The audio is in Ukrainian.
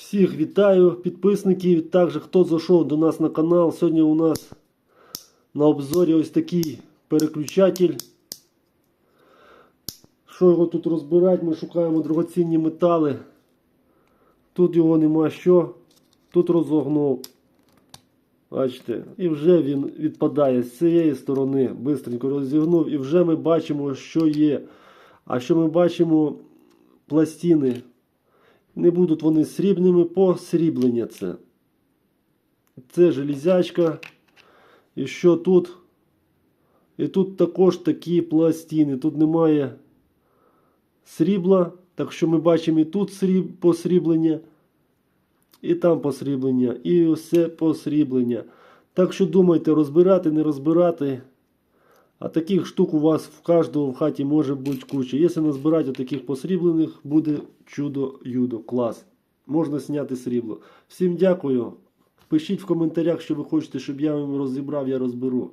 Всіх вітаю, підписників. Також хто зайшов до нас на канал. Сьогодні у нас на обзорі ось такий переключатель. Що його тут розбирати? Ми шукаємо дорогоцінні метали. Тут його нема що. Тут розогнув. Бачите, і вже він відпадає з цієї сторони, бистренько розігнув, і вже ми бачимо, що є. А що ми бачимо пластини. Не будуть вони срібними, посріблення це. Це железячка. І що тут? І тут також такі пластини. Тут немає срібла. Так що ми бачимо і тут сріб, посріблення, і там посріблення, і усе посріблення. Так що думайте, розбирати, не розбирати. А таких штук у вас в кожного в хаті може бути куча. Якщо назбирати таких посріблених, буде чудо-юдо. Клас. Можна зняти срібло. Всім дякую. Пишіть в коментарях, що ви хочете, щоб я вам розібрав, я розберу.